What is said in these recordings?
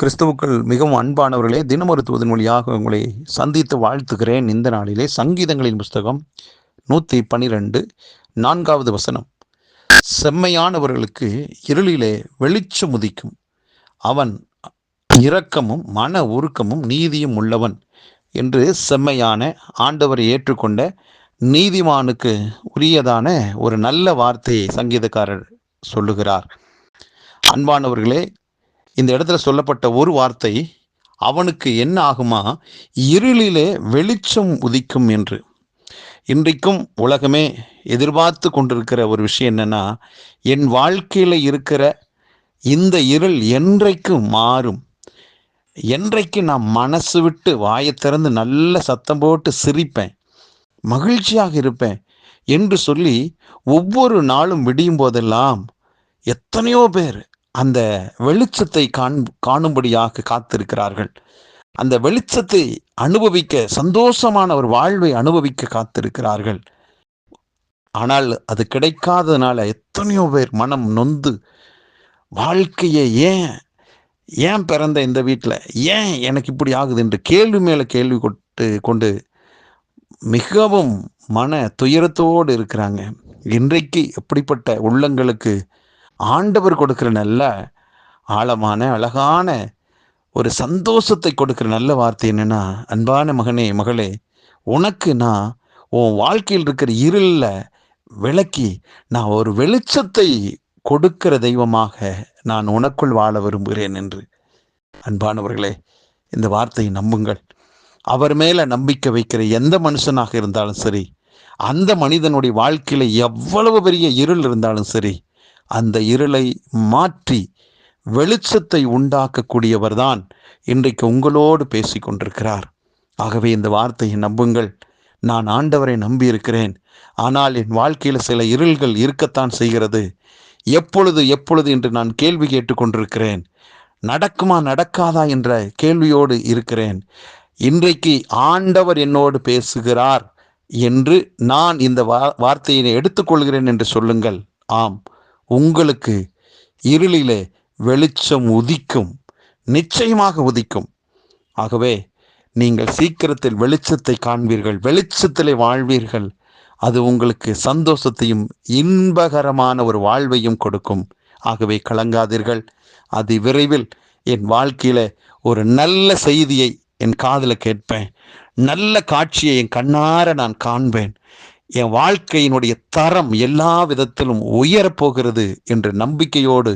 கிறிஸ்துவுக்கள் மிகவும் அன்பானவர்களே தினமருத்துவதன் மொழியாக உங்களை சந்தித்து வாழ்த்துகிறேன். இந்த நாளிலே சங்கீதங்களின் புஸ்தகம் நூற்றி பனிரெண்டு நான்காவது வசனம். செம்மையானவர்களுக்கு இருளிலே வெளிச்சம் உதிக்கும் அவன் இரக்கமும் மன உருக்கமும் நீதியும் உள்ளவன் என்று செம்மையான ஆண்டவரை ஏற்றுக்கொண்ட நீதிமானுக்கு உரியதான ஒரு நல்ல வார்த்தையை சங்கீதக்காரர் சொல்லுகிறார். அன்பானவர்களே இந்த இடத்துல சொல்லப்பட்ட ஒரு வார்த்தை அவனுக்கு என்ன ஆகுமா? இருளிலே வெளிச்சம் உதிக்கும் என்று. இன்றைக்கும் உலகமே எதிர்பார்த்து கொண்டிருக்கிற ஒரு விஷயம் என்னன்னா என் வாழ்க்கையில் இருக்கிற இந்த இருள் என்றைக்கு மாறும்? என்றைக்கு நான் மனசு விட்டு வாயை திறந்து நல்ல சத்தம் போட்டு சிரிப்பேன் மகிழ்ச்சியாக இருப்பேன் என்று சொல்லி ஒவ்வொரு நாளும் விடியும் போதெல்லாம் எத்தனையோ பேர் அந்த வெளிச்சத்தை காண் காணும்படியாக காத்திருக்கிறார்கள். அந்த வெளிச்சத்தை அனுபவிக்க சந்தோஷமான ஒரு வாழ்வை அனுபவிக்க காத்திருக்கிறார்கள். ஆனால் அது கிடைக்காததுனால எத்தனையோ பேர் மனம் நொந்து வாழ்க்கையை ஏன் ஏன் பிறந்த இந்த வீட்டில் ஏன் எனக்கு இப்படி ஆகுது? என்று கேள்வி மேலே கேள்வி கொட்டு கொண்டு மிகவும் மன துயரத்தோடு இருக்கிறாங்க. இன்றைக்கு எப்படிப்பட்ட உள்ளங்களுக்கு ஆண்டவர் கொடுக்கிற நல்ல ஆழமான அழகான ஒரு சந்தோஷத்தை கொடுக்கிற நல்ல வார்த்தை என்னென்னா அன்பான மகனே மகளே உனக்கு நான் உன் வாழ்க்கையில் இருக்கிற இருளில் விளக்கி நான் ஒரு வெளிச்சத்தை கொடுக்கிற தெய்வமாக நான் உனக்குள் வாழ விரும்புகிறேன் என்று. அன்பானவர்களே இந்த வார்த்தையை நம்புங்கள். அவர் மேலே நம்பிக்கை வைக்கிற எந்த மனுஷனாக இருந்தாலும் சரி அந்த மனிதனுடைய வாழ்க்கையில் எவ்வளவு பெரிய இருள் இருந்தாலும் சரி அந்த இருளை மாற்றி வெளிச்சத்தை உண்டாக்கக்கூடியவர்தான் இன்றைக்கு உங்களோடு பேசி கொண்டிருக்கிறார். ஆகவே இந்த வார்த்தையை நம்புங்கள். நான் ஆண்டவரை நம்பி இருக்கிறேன் ஆனால் என் வாழ்க்கையில் சில இருள்கள் இருக்கத்தான் செய்கிறது. எப்பொழுது எப்பொழுது என்று நான் கேள்வி கேட்டுக்கொண்டிருக்கிறேன் நடக்குமா நடக்காதா என்ற கேள்வியோடு இருக்கிறேன். இன்றைக்கு ஆண்டவர் என்னோடு பேசுகிறார் என்று நான் இந்த வா வார்த்தையினை எடுத்துக்கொள்கிறேன் என்று சொல்லுங்கள். ஆம். உங்களுக்கு இருளிலே வெளிச்சம் உதிக்கும் நிச்சயமாக உதிக்கும். ஆகவே நீங்கள் சீக்கிரத்தில் வெளிச்சத்தை காண்பீர்கள் வெளிச்சத்திலே வாழ்வீர்கள். அது உங்களுக்கு சந்தோஷத்தையும் இன்பகரமான ஒரு வாழ்வையும் கொடுக்கும். ஆகவே கலங்காதீர்கள். அது விரைவில் என் வாழ்க்கையில் ஒரு நல்ல செய்தியை என் காதில் கேட்பேன். நல்ல காட்சியை என் கண்ணார நான் காண்பேன். என் வாழ்க்கையினுடைய தரம் எல்லா விதத்திலும் உயரப்போகிறது என்ற நம்பிக்கையோடு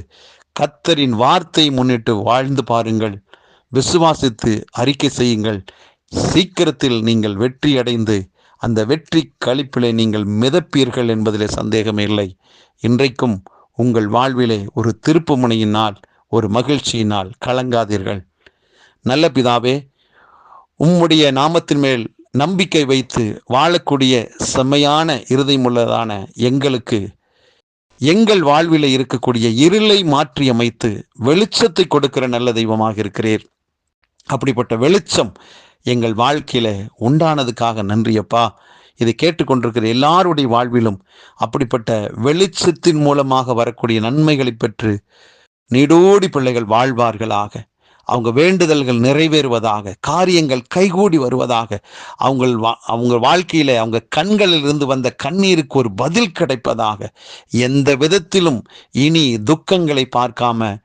கத்தரின் வார்த்தை முன்னிட்டு வாழ்ந்து பாருங்கள். விசுவாசித்து அறிக்கை செய்யுங்கள். சீக்கிரத்தில் நீங்கள் வெற்றி அடைந்து அந்த வெற்றி கழிப்பிலே நீங்கள் மிதப்பீர்கள் என்பதிலே சந்தேகமே இல்லை. இன்றைக்கும் உங்கள் வாழ்விலே ஒரு திருப்பு முனையினால் ஒரு மகிழ்ச்சியினால் கலங்காதீர்கள். நல்ல பிதாவே உம்முடைய நாமத்தின் மேல் நம்பிக்கை வைத்து வாழக்கூடிய செம்மையான இருதயமுள்ளதான எங்களுக்கு எங்கள் வாழ்வில் இருக்கக்கூடிய இருளை மாற்றி அமைத்து வெளிச்சத்தை கொடுக்கிற நல்ல தெய்வமாக இருக்கிறீர். அப்படிப்பட்ட வெளிச்சம் எங்கள் வாழ்க்கையில உண்டானதுக்காக நன்றியப்பா. இதை கேட்டுக்கொண்டிருக்கிற எல்லாருடைய வாழ்விலும் அப்படிப்பட்ட வெளிச்சத்தின் மூலமாக வரக்கூடிய நன்மைகளை பெற்று நீடோடி பிள்ளைகள் வாழ்வார்களாக. அவங்க வேண்டுதல்கள் நிறைவேறுவதாக காரியங்கள் கைகூடி வருவதாக அவங்க அவங்க வாழ்க்கையில் அவங்க கண்களில் இருந்து வந்த கண்ணீருக்கு ஒரு பதில் கிடைப்பதாக எந்த விதத்திலும் இனி துக்கங்களை பார்க்காம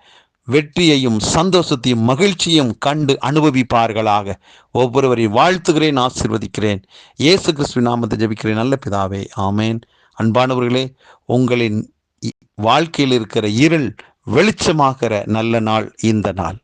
வெற்றியையும் சந்தோஷத்தையும் மகிழ்ச்சியும் கண்டு அனுபவிப்பார்களாக. ஒவ்வொருவரையும் வாழ்த்துகிறேன் ஆசிர்வதிக்கிறேன். இயேசு கிறிஸ்துவ நாமத்தை ஜபிக்கிறேன். நல்ல பிதாவே ஆமேன். அன்பானவர்களே உங்களின் வாழ்க்கையில் இருக்கிற இருள் வெளிச்சமாகிற நல்ல நாள் இந்த நாள்.